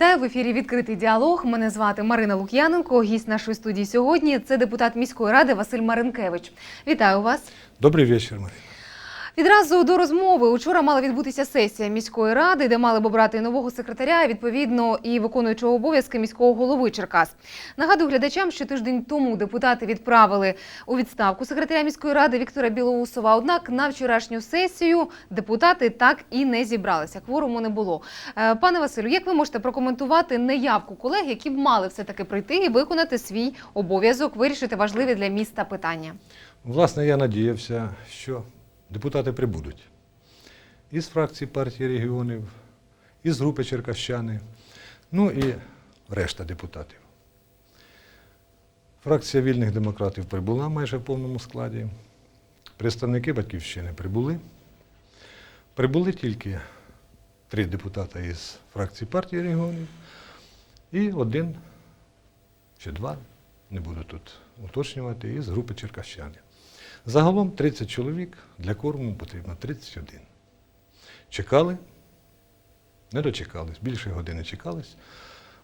Вітаю в ефірі Відкритий діалог. Мене звати Марина Лук'яненко. Гість нашої студії сьогодні це депутат міської ради Василь Маринкевич. Вітаю вас. Добрий вечір, Марина. Відразу до розмови учора мала відбутися сесія міської ради, де мали б обрати нового секретаря, відповідно, і виконуючого обов'язки міського голови Черкас. Нагадую глядачам, що тиждень тому депутати відправили у відставку секретаря міської ради Віктора Білоусова. Однак на вчорашню сесію депутати так і не зібралися. Кворуму не було. Е, Пане Василю, як ви можете прокоментувати неявку колег, які б мали все таки прийти і виконати свій обов'язок, вирішити важливі для міста питання? Власне, я надіявся, що депутати прибудуть із фракції партії регіонів, із групи Черкащани, ну і решта депутатів. Фракція вільних демократів прибула майже в повному складі. Представники батьківщини прибули. Прибули тільки три депутата із фракції партії регіонів і один чи два, не буду тут уточнювати, із групи Черкащани. Загалом 30 чоловік, для корму потрібно 31. Чекали, не дочекались, більше години чекались.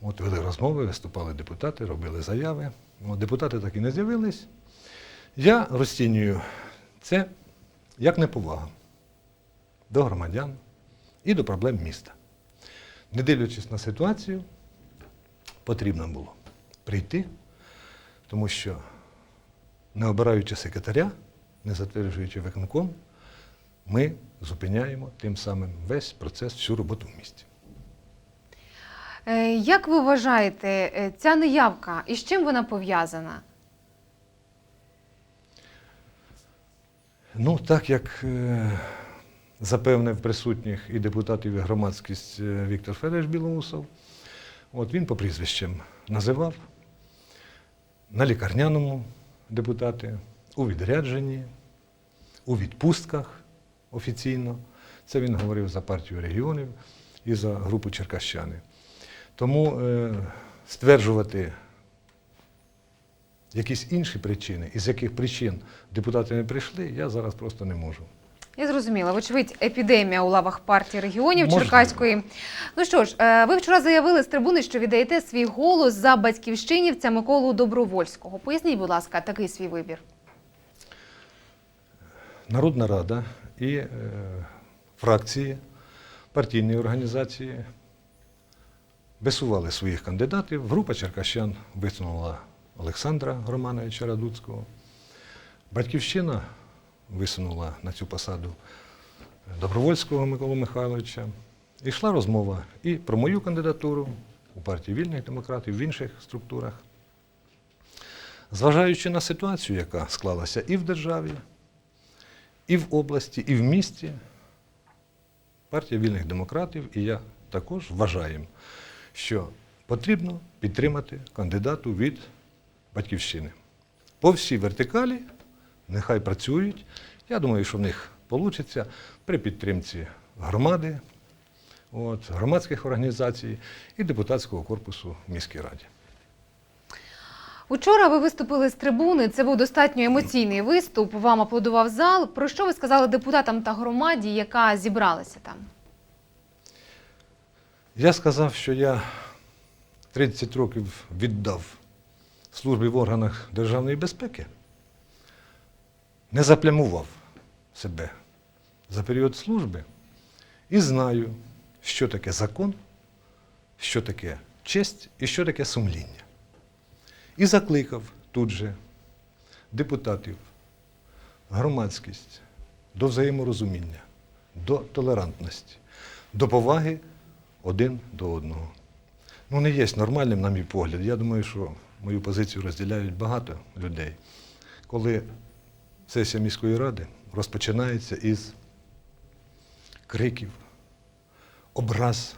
От вели розмови, виступали депутати, робили заяви. От депутати так і не з'явились. Я розцінюю це як неповага до громадян і до проблем міста. Не дивлячись на ситуацію, потрібно було прийти, тому що не обираючи секретаря, не затверджуючи виконком, ми зупиняємо тим самим весь процес, всю роботу в місті. Е, Як ви вважаєте, е, ця неявка і з чим вона пов'язана? Ну, так як е, запевнив присутніх і депутатів, і громадськість Віктор Федорович Білоусов, от він по прізвищам називав на лікарняному депутати, у відрядженні, у відпустках офіційно. Це він говорив за партію регіонів і за групу Черкащани. Тому е, стверджувати якісь інші причини, із яких причин депутати не прийшли, я зараз просто не можу. Я зрозуміла, вочевидь, епідемія у лавах партії регіонів Можливо. Черкаської. Ну що ж, е, ви вчора заявили з трибуни, що віддаєте свій голос за батьківщинівця Миколу Добровольського. Поясніть, будь ласка, такий свій вибір. Народна рада і е, фракції, партійні організації висували своїх кандидатів. Група черкащан висунула Олександра Романовича Радуцького. Батьківщина висунула на цю посаду Добровольського Миколу Михайловича. І йшла розмова і про мою кандидатуру у партії вільних демократів, в інших структурах. Зважаючи на ситуацію, яка склалася і в державі, і в області, і в місті, партія вільних демократів і я також вважаємо, що потрібно підтримати кандидату від батьківщини. По всій вертикалі нехай працюють. Я думаю, що в них вийде при підтримці громади, от, громадських організацій і депутатського корпусу в міській раді. Учора ви виступили з трибуни. Це був достатньо емоційний виступ. Вам аплодував зал. Про що ви сказали депутатам та громаді, яка зібралася там? Я сказав, що я 30 років віддав службі в органах державної безпеки, не заплямував себе за період служби і знаю, що таке закон, що таке честь і що таке сумління. І закликав тут же депутатів, громадськість до взаєморозуміння, до толерантності, до поваги один до одного. Ну, не є нормальним, на мій погляд. Я думаю, що мою позицію розділяють багато людей, коли сесія міської ради розпочинається із криків, образ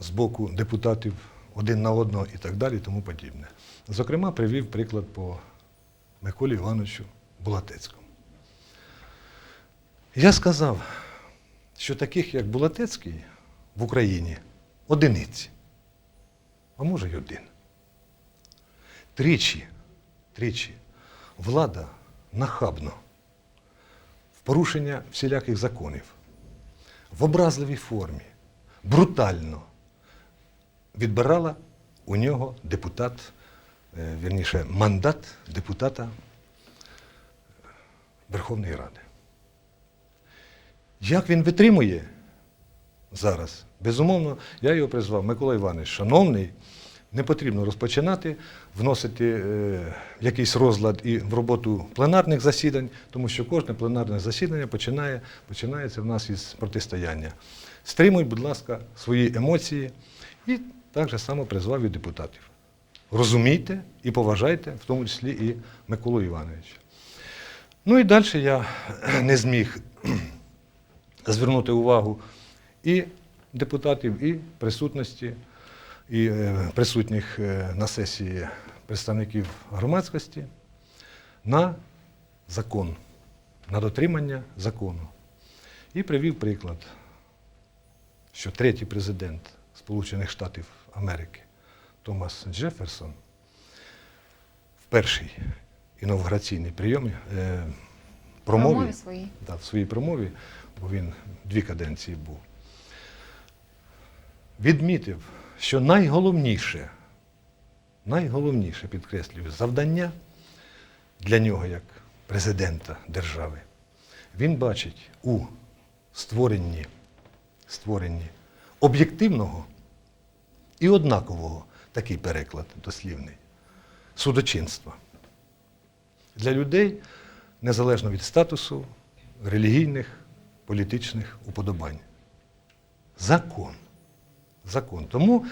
з боку депутатів один на одного і так далі, і тому подібне. Зокрема, привів приклад по Миколі Івановичу Булатецькому. Я сказав, що таких, як Булатецький, в Україні одиниці, а може й один. Тричі, тричі влада нахабно, в порушення всіляких законів, в образливій формі. Брутально. Відбирала у нього депутат, е, вірніше, мандат депутата Верховної Ради. Як він витримує зараз? Безумовно, я його призвав, Микола Іванович, шановний, не потрібно розпочинати, вносити е, якийсь розлад і в роботу пленарних засідань, тому що кожне пленарне засідання починає, починається в нас із протистояння. Стримуй, будь ласка, свої емоції і так же само призвав і депутатів. Розумійте і поважайте, в тому числі і Миколу Івановича. Ну і далі я не зміг звернути увагу і депутатів, і присутності, і е, присутніх е, на сесії представників громадськості на закон, на дотримання закону. І привів приклад, що третій президент Сполучених Штатів Америки Томас Джеферсон в перший інавгураційний прийом е, промові, Промові свої. Да, в своїй промові, бо він дві каденції був, відмітив, що найголовніше, найголовніше, підкреслюю, завдання для нього як президента держави, він бачить у створенні, створенні об'єктивного і однакового, такий переклад дослівний, судочинства. Для людей, незалежно від статусу, релігійних, політичних уподобань. Закон. Закон. Тому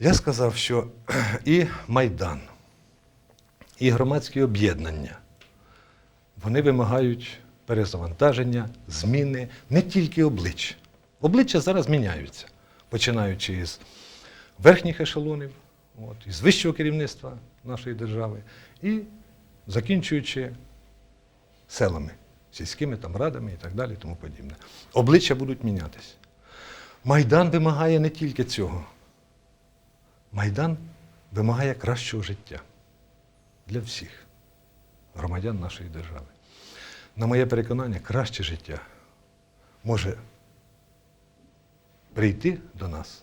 я сказав, що і Майдан, і громадські об'єднання, вони вимагають перезавантаження, зміни не тільки облич. Обличчя зараз міняються, починаючи із верхніх ешелонів, от, із вищого керівництва нашої держави, і закінчуючи селами, сільськими там радами і так далі, тому подібне. Обличчя будуть мінятися. Майдан вимагає не тільки цього. Майдан вимагає кращого життя для всіх громадян нашої держави. На моє переконання, краще життя може прийти до нас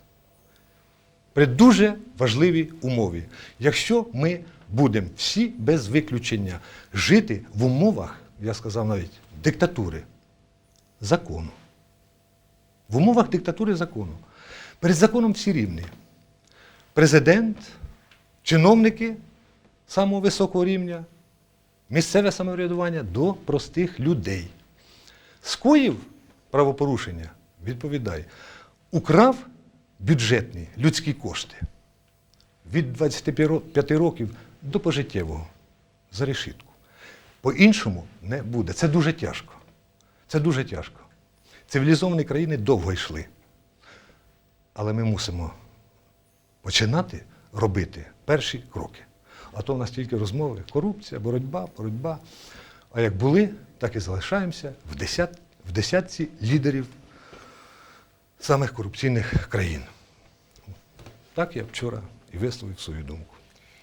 при дуже важливій умові. Якщо ми будемо всі без виключення жити в умовах, я сказав навіть, диктатури, закону. В умовах диктатури закону. Перед законом всі рівні. Президент, чиновники самого високого рівня, місцеве самоврядування до простих людей. Скоїв правопорушення, відповідає, украв бюджетні людські кошти від 25 років до пожиттєвого за решітку. По-іншому не буде. Це дуже тяжко. Це дуже тяжко. Цивілізовані країни довго йшли. Але ми мусимо починати робити перші кроки. А то в нас тільки розмови, корупція, боротьба, боротьба. А як були, так і залишаємося в, десят, в десятці лідерів самих корупційних країн. Так я вчора і висловив свою думку.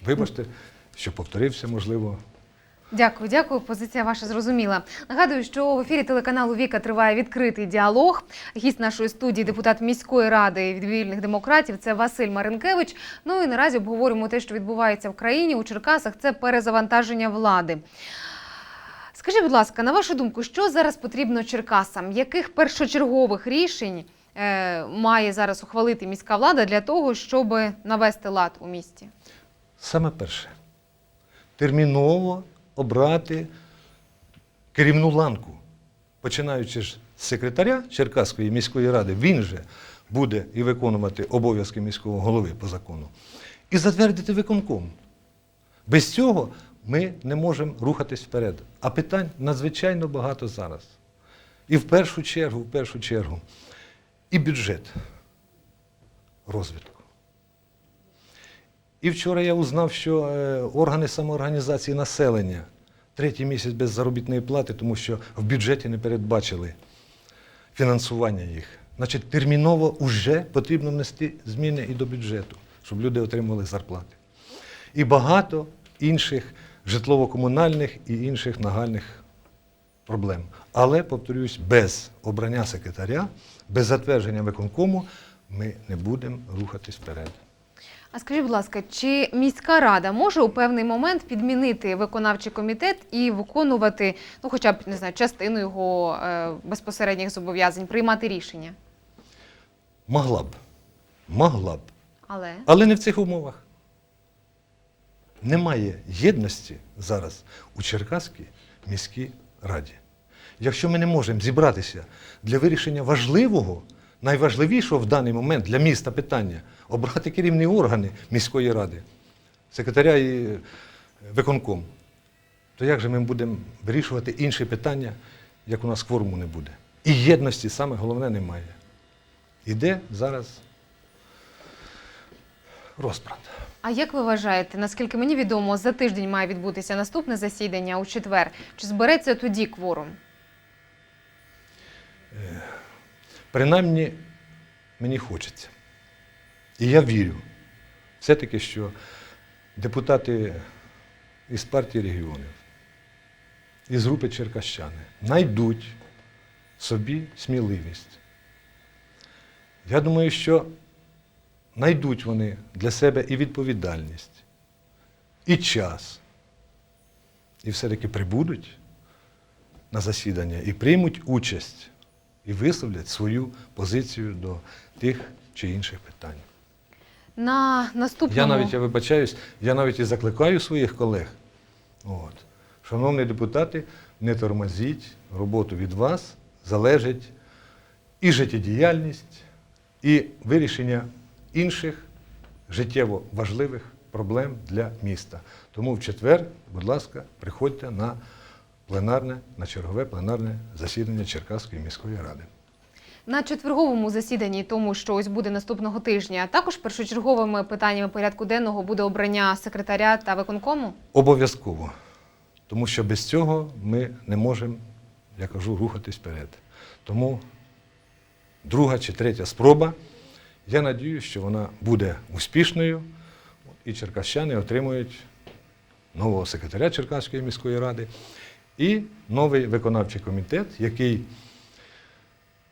Вибачте, що повторився, можливо, Дякую, дякую. Позиція ваша зрозуміла. Нагадую, що в ефірі телеканалу Віка триває відкритий діалог. Гість нашої студії, депутат міської ради від вільних демократів, це Василь Маринкевич. Ну і наразі обговорюємо те, що відбувається в країні у Черкасах. Це перезавантаження влади. Скажіть, будь ласка, на вашу думку, що зараз потрібно Черкасам? Яких першочергових рішень е, має зараз ухвалити міська влада для того, щоб навести лад у місті? Саме перше, терміново обрати керівну ланку, починаючи з секретаря Черкаської міської ради, він же буде і виконувати обов'язки міського голови по закону, і затвердити виконком. Без цього ми не можемо рухатись вперед. А питань надзвичайно багато зараз. І в першу чергу, в першу чергу, і бюджет розвитку. І вчора я узнав, що е, органи самоорганізації населення третій місяць без заробітної плати, тому що в бюджеті не передбачили фінансування їх. Значить, терміново вже потрібно внести зміни і до бюджету, щоб люди отримували зарплати. І багато інших житлово-комунальних і інших нагальних проблем. Але, повторюсь, без обрання секретаря, без затвердження виконкому ми не будемо рухатись вперед. А скажіть, будь ласка, чи міська рада може у певний момент підмінити виконавчий комітет і виконувати, ну хоча б не знаю, частину його е, безпосередніх зобов'язань, приймати рішення? Могла б. Могла б. Але Але не в цих умовах. Немає єдності зараз у Черкаській міській раді. Якщо ми не можемо зібратися для вирішення важливого, найважливішого в даний момент для міста питання обрати керівні органи міської ради, секретаря і е, виконком, то як же ми будемо вирішувати інші питання, як у нас кворуму не буде? І єдності саме головне немає. Іде зараз розбрат. а як ви вважаєте, наскільки мені відомо, за тиждень має відбутися наступне засідання у четвер? Чи збереться тоді кворум? Принаймні, мені хочеться. І я вірю все-таки, що депутати із партії регіонів, із групи Черкащани знайдуть собі сміливість. Я думаю, що знайдуть вони для себе і відповідальність, і час, і все-таки прибудуть на засідання і приймуть участь і висловлять свою позицію до тих чи інших питань. На наступному Я навіть, я вибачаюсь, я навіть і закликаю своїх колег. От. Шановні депутати, не тормозіть, роботу від вас залежить і життєдіяльність, і вирішення інших життєво важливих проблем для міста. Тому в четвер, будь ласка, приходьте на пленарне, на чергове пленарне засідання Черкаської міської ради. На четверговому засіданні, тому що ось буде наступного тижня, також першочерговими питаннями порядку денного буде обрання секретаря та виконкому. Обов'язково. Тому що без цього ми не можемо, я кажу, рухатись вперед. Тому друга чи третя спроба, я надію, що вона буде успішною, і черкащани отримують нового секретаря Черкаської міської ради і новий виконавчий комітет, який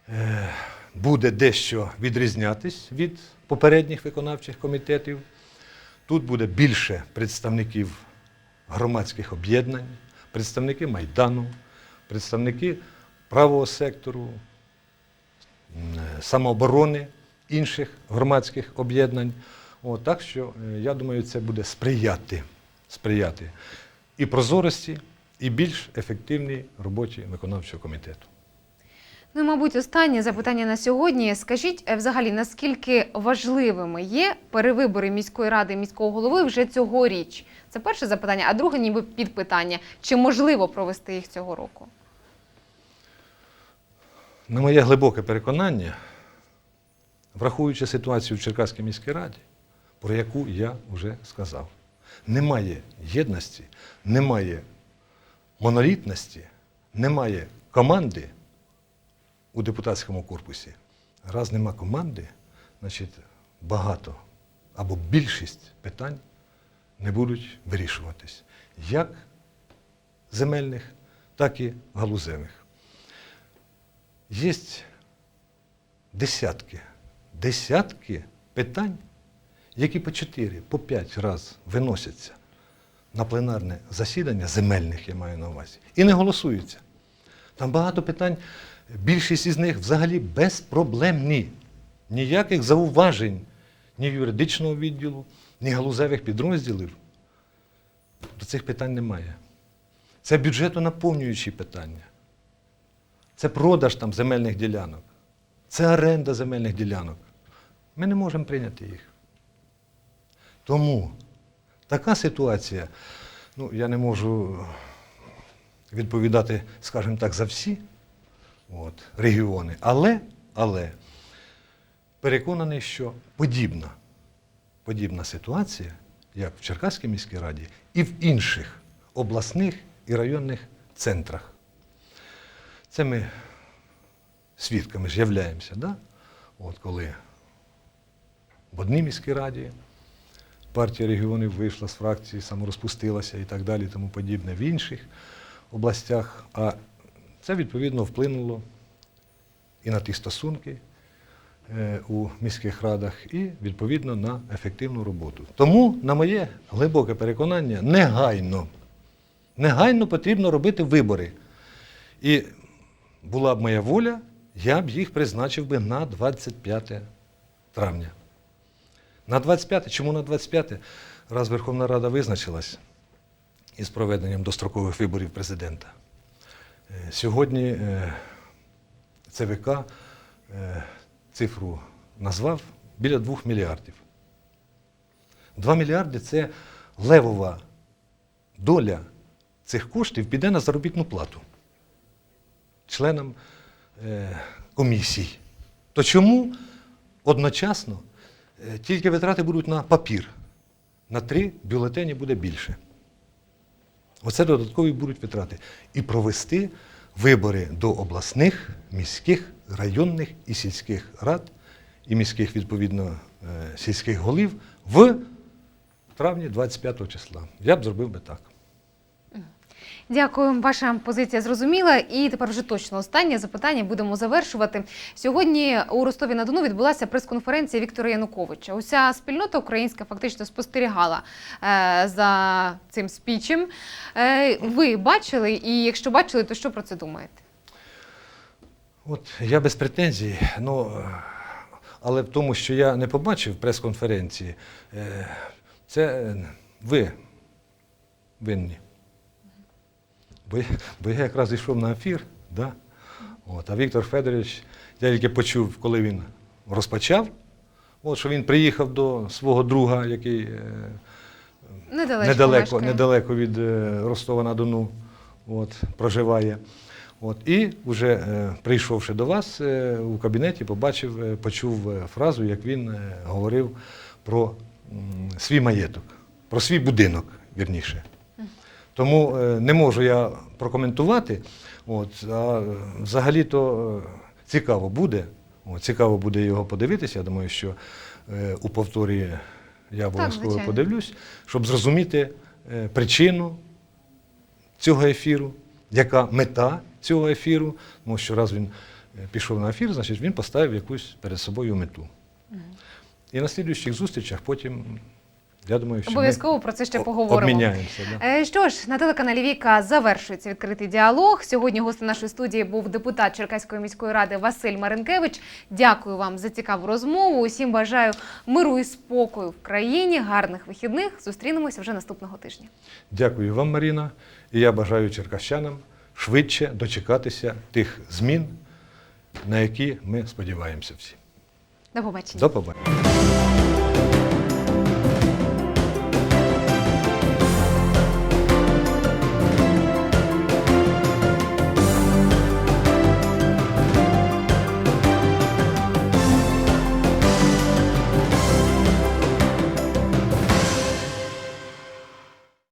е, буде дещо відрізнятись від попередніх виконавчих комітетів. Тут буде більше представників громадських об'єднань, представники Майдану, представники правого сектору, самооборони, інших громадських об'єднань. Так що, е, я думаю, це буде сприяти, сприяти і прозорості, і більш ефективній роботі виконавчого комітету. Ну, і, мабуть, останнє запитання на сьогодні. Скажіть, е, взагалі, наскільки важливими є перевибори міської ради і міського голови вже цьогоріч? Це перше запитання, а друге ніби підпитання. Чи можливо провести їх цього року? На моє глибоке переконання, враховуючи ситуацію в Черкаській міській раді, про яку я вже сказав, немає єдності, немає монолітності, немає команди у депутатському корпусі. Раз нема команди, значить багато або більшість питань не будуть вирішуватись як земельних, так і галузевих. Є десятки, десятки питань, які по 4, по 5 разів виносяться на пленарне засідання земельних, я маю на увазі, і не голосуються. Там багато питань, більшість із них взагалі безпроблемні. Ніяких зауважень ні юридичного відділу, ні галузевих підрозділів до цих питань немає. Це бюджетонаповнюючі питання. Це продаж там земельних ділянок, це оренда земельних ділянок. Ми не можемо прийняти їх. Тому така ситуація, ну, я не можу відповідати, скажімо так, за всі от, регіони, але, але переконаний, що подібна, подібна ситуація, як в Черкаській міській раді, і в інших обласних і районних центрах. Це ми свідками ж являємося, да? От коли в одній міській раді партія регіонів вийшла з фракції, саморозпустилася і так далі, тому подібне в інших областях. А це відповідно вплинуло і на ті стосунки, е, у міських радах і відповідно на ефективну роботу. Тому, на моє глибоке переконання, негайно, негайно потрібно робити вибори. І була б моя воля, я б їх призначив би на 25 травня. На 25-те, чому на 25-те? Раз Верховна Рада визначилась із проведенням дострокових виборів президента. Е, Сьогодні е, ЦВК е, цифру назвав біля 2 мільярдів. 2 мільярди це левова доля цих коштів піде на заробітну плату членам комісій. То чому одночасно тільки витрати будуть на папір? На три бюлетені буде більше. Оце додаткові будуть витрати. І провести вибори до обласних, міських, районних і сільських рад, і міських, відповідно, е, сільських голів в травні 25 числа. Я б зробив би так. Дякую, ваша позиція зрозуміла. І тепер вже точно останнє запитання будемо завершувати. Сьогодні у Ростові на Дону відбулася прес-конференція Віктора Януковича. Уся спільнота українська фактично спостерігала е, за цим спічем. Е, ви бачили, і якщо бачили, то що про це думаєте? От я без претензій, ну, е, але в тому, що я не побачив прес-конференції, це ви винні. Бо, я- бо я якраз йшов на ефір, да? От, а Віктор Федорович, я тільки почув, коли він розпочав, от, що він приїхав до свого друга, який е, недалеко, недалеко від е, Ростова на Дону от, проживає. От, і вже е, прийшовши до вас е, у кабінеті, побачив, е, почув е, фразу, як він е, говорив про м, свій маєток, про свій будинок, вірніше. Тому е, не можу я прокоментувати. От, а взагалі-то е, цікаво буде. От, цікаво буде його подивитися. Я думаю, що е, у повторі я обов'язково подивлюсь, щоб зрозуміти причину цього ефіру, яка мета цього ефіру. Тому що раз він пішов на ефір, значить він поставив якусь перед собою мету. І на слідуючих зустрічах потім, я думаю, що Обов'язково про це ще поговоримо. обміняємося. Да. Е, Що ж, на телеканалі Віка завершується відкритий діалог. Сьогодні гостем нашої студії був депутат Черкаської міської ради Василь Маринкевич. Дякую вам за цікаву розмову. Усім бажаю миру і спокою в країні, гарних вихідних. Зустрінемося вже наступного тижня. Дякую вам, Маріна. І я бажаю черкащанам швидше дочекатися тих змін, на які ми сподіваємося всі. До побачення. До побачення.